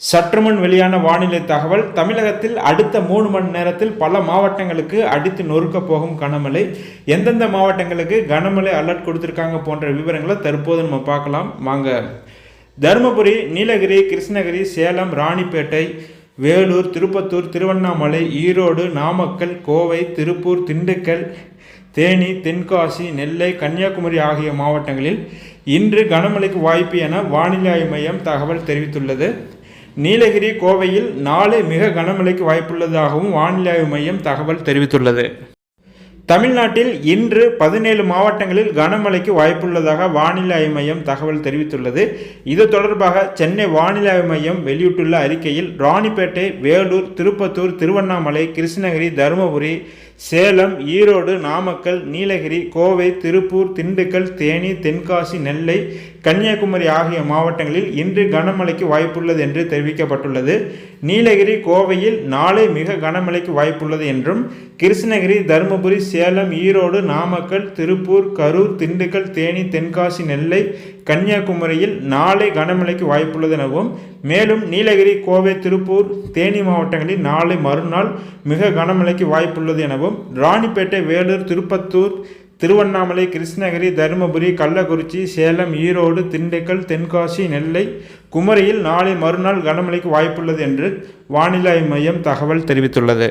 சற்றுமுன் வெளியான வானிலை தகவல் தமிழகத்தில் அடுத்த மூணு மணி நேரத்தில் பல மாவட்டங்களுக்கு அடித்து நொறுக்க போகும் கனமழை. எந்தெந்த மாவட்டங்களுக்கு கனமழை அலர்ட் கொடுத்துருக்காங்க போன்ற விவரங்களை தற்போது நம்ம பார்க்கலாம். வாங்க. தருமபுரி நீலகிரி கிருஷ்ணகிரி சேலம் ராணிப்பேட்டை வேலூர் திருப்பத்தூர் திருவண்ணாமலை ஈரோடு நாமக்கல் கோவை திருப்பூர் திண்டுக்கல் தேனி தென்காசி நெல்லை கன்னியாகுமரி ஆகிய மாவட்டங்களில் இன்று கனமழைக்கு வாய்ப்பு என வானிலை மையம் தகவல் தெரிவித்துள்ளது. நீலகிரி கோவையில் நாளை மிக கனமழைக்கு வாய்ப்புள்ளதாகவும் வானிலை ஆய்வு மையம் தகவல் தெரிவித்துள்ளது. தமிழ்நாட்டில் இன்று பதினேழு மாவட்டங்களில் கனமழைக்கு வாய்ப்புள்ளதாக வானிலை ஆய்வு மையம் தகவல் தெரிவித்துள்ளது. இது தொடர்பாக சென்னை வானிலை ஆய்வு மையம் வெளியிட்டுள்ள அறிக்கையில் ராணிப்பேட்டை வேலூர் திருப்பத்தூர் திருவண்ணாமலை கிருஷ்ணகிரி தருமபுரி சேலம் ஈரோடு நாமக்கல் நீலகிரி கோவை திருப்பூர் திண்டுக்கல் தேனி தென்காசி நெல்லை கன்னியாகுமரி ஆகிய மாவட்டங்களில் இன்று கனமழைக்கு வாய்ப்புள்ளது என்று தெரிவிக்கப்பட்டுள்ளது. நீலகிரி கோவையில் நாளை மிக கனமழைக்கு வாய்ப்புள்ளது என்றும் கிருஷ்ணகிரி தருமபுரி சேலம் ஈரோடு நாமக்கல் திருப்பூர் கரூர் திண்டுக்கல் தேனி தென்காசி நெல்லை கன்னியாகுமரியில் நாளை கனமழைக்கு வாய்ப்புள்ளது எனவும் மேலும் நீலகிரி கோவை திருப்பூர் தேனி மாவட்டங்களில் நாளை மறுநாள் மிக கனமழைக்கு வாய்ப்புள்ளது எனவும் ராணிப்பேட்டை வேலூர் திருப்பத்தூர் திருவண்ணாமலை கிருஷ்ணகிரி தருமபுரி கள்ளக்குறிச்சி சேலம் ஈரோடு திண்டுக்கல் தென்காசி நெல்லை குமரியில் நாளை மறுநாள் கனமழைக்கு வாய்ப்புள்ளது என்று வானிலை மையம் தகவல் தெரிவித்துள்ளது.